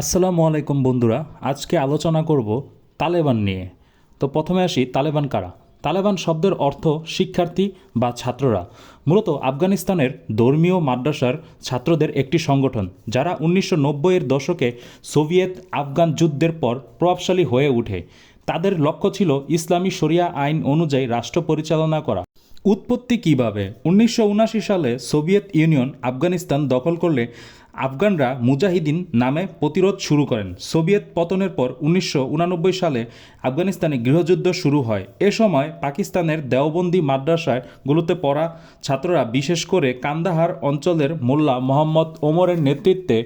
আসসালামু আলাইকুম বন্ধুরা, আজকে আলোচনা করব তালেবান নিয়ে। তো প্রথমে আসি, তালেবান কারা? তালেবান শব্দের অর্থ শিক্ষার্থী বা ছাত্ররা। মূলত আফগানিস্তানের ধর্মীয় মাদ্রাসার ছাত্রদের একটি সংগঠন, যারা উনিশশো নব্বইয়ের দশকে সোভিয়েত আফগান যুদ্ধের পর প্রভাবশালী হয়ে ওঠে তাদের লক্ষ্য ছিল ইসলামী শরিয়া আইন অনুযায়ী রাষ্ট্র পরিচালনা করা। উৎপত্তি কীভাবে? উনিশশো সালে সোভিয়েত ইউনিয়ন আফগানিস্তান দখল করলে আফগানরা মুজাহিদিন নামে প্রতিরোধ শুরু করেন। সোভিয়েত পতনের পর উনিশশো সালে আফগানিস্তানে গৃহযুদ্ধ শুরু হয়। এ সময় পাকিস্তানের দেওবন্দি মাদ্রাসাগুলোতে পড়া ছাত্ররা বিশেষ করে কান্দাহার অঞ্চলের মোল্লা মোহাম্মদ ওমরের নেতৃত্বে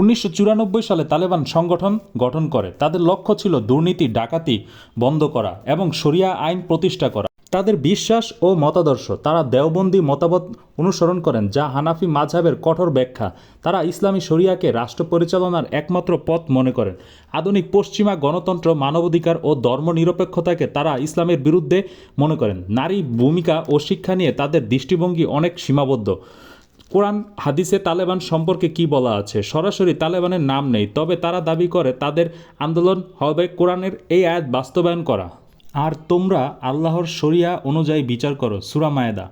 উনিশশো চুরানব্বই সালে তালেবান সংগঠন গঠন করে। তাদের লক্ষ্য ছিল দুর্নীতি, ডাকাতি বন্ধ করা এবং শরিয়া আইন প্রতিষ্ঠা করা। তাদের বিশ্বাস ও মতাদর্শ। তারা দেওবন্দি মতামত অনুসরণ করেন, যা হানাফি মাঝহাবের কঠোর ব্যাখ্যা। তারা ইসলামী শরিয়াকে রাষ্ট্র পরিচালনার একমাত্র পথ মনে করেন। আধুনিক পশ্চিমা গণতন্ত্র, মানবাধিকার ও ধর্মনিরপেক্ষতাকে তারা ইসলামের বিরুদ্ধে মনে করেন। নারী ভূমিকা ও শিক্ষা নিয়ে তাদের দৃষ্টিভঙ্গি অনেক সীমাবদ্ধ। কোরআন হাদিসে তালেবান সম্পর্কে কি বলা আছে? সরাসরি তালেবানের নাম নেই, তবে তারা দাবি করে তাদের আন্দোলন হবে কোরআনের এই আয়াত বাস্তবায়ন করা। আর তোমরা আল্লাহর শরিয়া অনুযায়ী বিচার করো, সুরা মায়েদা।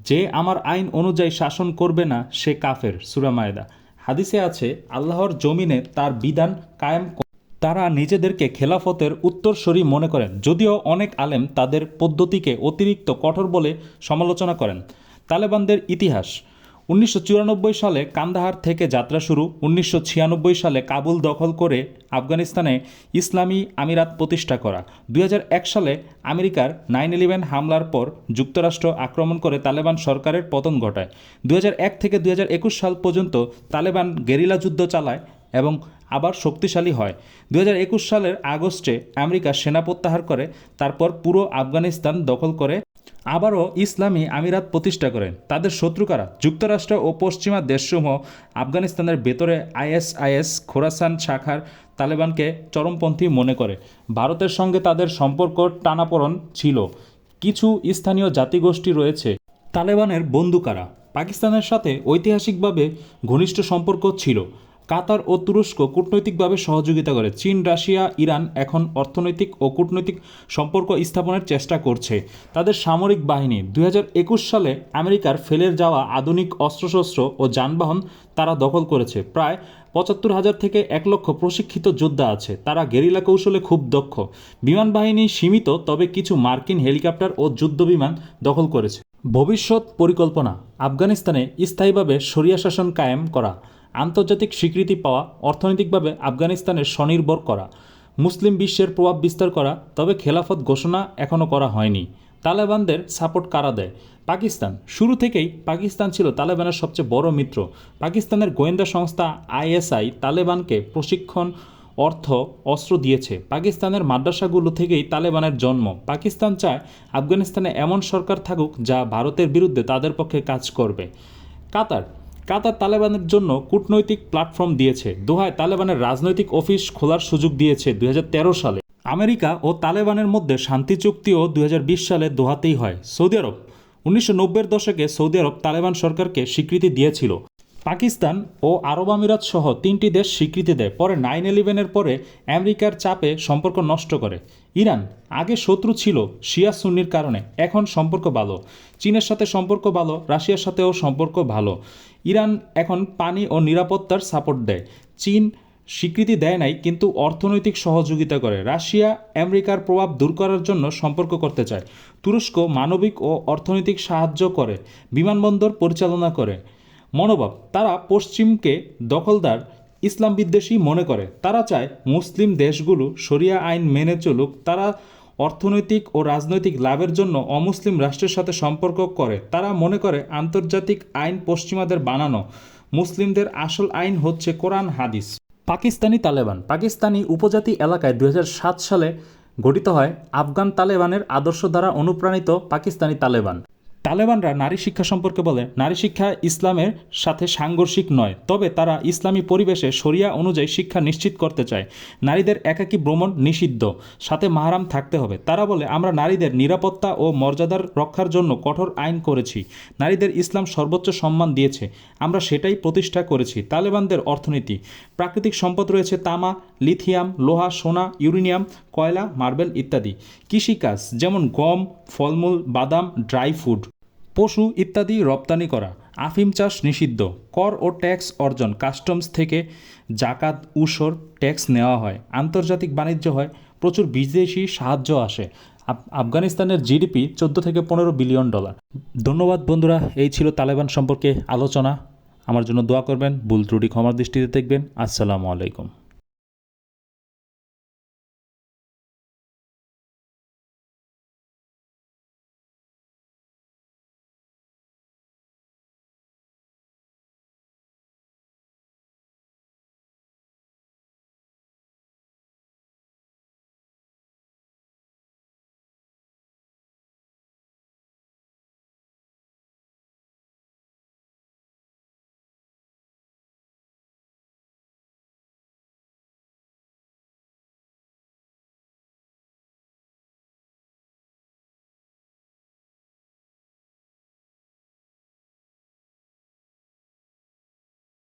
যে আমার আইন অনুযায়ী শাসন করবে না, সে কাফের, সুরা মায়েদা। হাদিসে আছে, আল্লাহর জমিনে তার বিধান কায়েম তারা নিজেদেরকে খেলাফতের উত্তরসূরি মনে করেন, যদিও অনেক আলেম তাদের পদ্ধতিকে অতিরিক্ত কঠোর বলে সমালোচনা করেন। তালেবানদের ইতিহাস উনিশশো চুরানব্বই সালে কান্দাহার থেকে যাত্রা শুরু। উনিশশো ছিয়ানব্বই সালে কাবুল দখল করে আফগানিস্তানে ইসলামী আমিরাত প্রতিষ্ঠা করা। দু হাজার এক সালে আমেরিকার নাইন ইলেভেন হামলার পর যুক্তরাষ্ট্র আক্রমণ করে তালেবান সরকারের পতন ঘটায়। দু হাজার এক থেকে দুই হাজার একুশ সাল পর্যন্ত তালেবান গেরিলা যুদ্ধ চালায় এবং আবার শক্তিশালী হয়। দু হাজার একুশ সালের আগস্টে আমেরিকা সেনা প্রত্যাহার করে, তারপর পুরো আফগানিস্তান দখল করে আবারও ইসলামী আমিরাত প্রতিষ্ঠা করেন। তাদের শত্রু কারা? যুক্তরাষ্ট্র ও পশ্চিমা দেশসমূহ আফগানিস্তানের ভেতরে আইএসআইএস খোরাসান শাখার তালেবানকে চরমপন্থী মনে করে। ভারতের সঙ্গে তাদের সম্পর্ক টানাপোড়ন ছিল। কিছু স্থানীয় জাতিগোষ্ঠী রয়েছে। তালেবানের বন্ধু কারা? পাকিস্তানের সাথে ঐতিহাসিকভাবে ঘনিষ্ঠ সম্পর্ক ছিল। কাতার ও তুরস্ক কূটনৈতিকভাবে সহযোগিতা করে। চীন, রাশিয়া, ইরান এখন অর্থনৈতিক ও কূটনৈতিক সম্পর্ক স্থাপনের চেষ্টা করছে। তাদের সামরিক বাহিনী, দুই হাজার একুশ সালে আমেরিকার ফেলের যাওয়া আধুনিক অস্ত্রশস্ত্র ও যানবাহন তারা দখল করেছে। প্রায় পঁচাত্তর হাজার থেকে এক লক্ষ প্রশিক্ষিত যোদ্ধা আছে। তারা গেরিলা কৌশলে খুব দক্ষ। বিমান বাহিনী সীমিত, তবে কিছু মার্কিন হেলিকপ্টার ও যুদ্ধ বিমান দখল করেছে। ভবিষ্যৎ পরিকল্পনা, আফগানিস্তানে স্থায়ীভাবে শরিয়া শাসন কায়েম করা। আন্তর্জাতিক স্বীকৃতি পাওয়া, অর্থনৈতিকভাবে আফগানিস্তানের স্বনির্ভর করা, মুসলিম বিশ্বের প্রভাব বিস্তার করা, তবে খেলাফত ঘোষণা এখনও করা হয়নি। তালেবানদের সাপোর্ট কারা দেয়? পাকিস্তান। শুরু থেকেই পাকিস্তান ছিল তালেবানের সবচেয়ে বড় মিত্র। পাকিস্তানের গোয়েন্দা সংস্থা আইএসআই তালেবানকে প্রশিক্ষণ, অর্থ, অস্ত্র দিয়েছে। পাকিস্তানের মাদ্রাসাগুলো থেকেই তালেবানের জন্ম। পাকিস্তান চায় আফগানিস্তানে এমন সরকার থাকুক যা ভারতের বিরুদ্ধে তাদের পক্ষে কাজ করবে। কাতার। কাতার তালেবানের জন্য কূটনৈতিক প্ল্যাটফর্ম দিয়েছে। দোহায় তালেবানের রাজনৈতিক অফিস খোলার সুযোগ দিয়েছে দুই হাজার তেরো সালে। আমেরিকা ও তালেবানের মধ্যে শান্তি চুক্তিও দুই হাজার বিশ সালে দোহাতেই হয়। সৌদি আরব, উনিশশো দশকে সৌদি আরব তালেবান সরকারকে স্বীকৃতি দিয়েছিল। পাকিস্তান ও আরব আমিরাত সহ তিনটি দেশ স্বীকৃতি দেয়। পরে নাইন ইলেভেনের পরে আমেরিকার চাপে সম্পর্ক নষ্ট করে। ইরান আগে শত্রু ছিল শিয়া সুন্নির কারণে, এখন সম্পর্ক ভালো। চীনের সাথে সম্পর্ক ভালো, রাশিয়ার সাথেও সম্পর্ক ভালো। ইরান এখন পানি ও নিরাপত্তার সাপোর্ট দেয়। চীন স্বীকৃতি দেয় নাই, কিন্তু অর্থনৈতিক সহযোগিতা করে। রাশিয়া আমেরিকার প্রভাব দূর করার জন্য সম্পর্ক করতে চায়। তুরস্ক মানবিক ও অর্থনৈতিক সাহায্য করে। বিমানবন্দর পরিচালনা করে। মনোভাব। তারা পশ্চিমকে দখলদার ইসলাম বিদ্বেষী মনে করে। তারা চায় মুসলিম দেশগুলো শরিয়া আইন মেনে চলুক। তারা অর্থনৈতিক ও রাজনৈতিক লাভের জন্য অমুসলিম রাষ্ট্রের সাথে সম্পর্ক করে। তারা মনে করে আন্তর্জাতিক আইন পশ্চিমাদের বানানো মুসলিমদের আসল আইন হচ্ছে কোরআন, হাদিস। পাকিস্তানি তালেবান। পাকিস্তানি উপজাতি এলাকায় দু হাজার সাত সালে গঠিত হয় আফগান তালেবানের আদর্শ দ্বারা অনুপ্রাণিত পাকিস্তানি তালেবান। তালেবানরা নারী শিক্ষা সম্পর্কে বলে, নারী শিক্ষা ইসলামের সাথে সাংঘর্ষিক নয়, তবে তারা ইসলামী পরিবেশে শরিয়া অনুযায়ী শিক্ষা নিশ্চিত করতে চায়। নারীদের একাকী ভ্রমণ নিষিদ্ধ, সাথে মাহারাম থাকতে হবে। তারা বলে, আমরা নারীদের নিরাপত্তা ও মর্যাদার রক্ষার জন্য কঠোর আইন করেছি। নারীদের ইসলাম সর্বোচ্চ সম্মান দিয়েছে। আমরা সেটাই প্রতিষ্ঠা করেছি। তালেবানদের অর্থনীতি, প্রাকৃতিক সম্পদ রয়েছে তামা, লিথিয়াম, লোহা, সোনা, ইউরেনিয়াম, কয়লা, মার্বেল ইত্যাদি। কৃষিকাজ, যেমন গম, ফলমূল, বাদাম, ড্রাই ফুড। পশু ইত্যাদি রপ্তানি করা, আফিম চাষ নিষিদ্ধ, কর ও ট্যাক্স অর্জন, কাস্টমস থেকে জাকাত, উসর, ট্যাক্স নেওয়া হয়, আন্তর্জাতিক বাণিজ্য হয়, প্রচুর বিদেশি সাহায্য আসে। আফ- আফগানিস্তানের জিডিপি চোদ্দ থেকে পনেরো বিলিয়ন ডলার। ধন্যবাদ বন্ধুরা, এই ছিল তালেবান সম্পর্কে আলোচনা। আমার জন্য দোয়া করবেন, ভুল ত্রুটি ক্ষমার দৃষ্টিতে দেখবেন। আসসালামু আলাইকুম।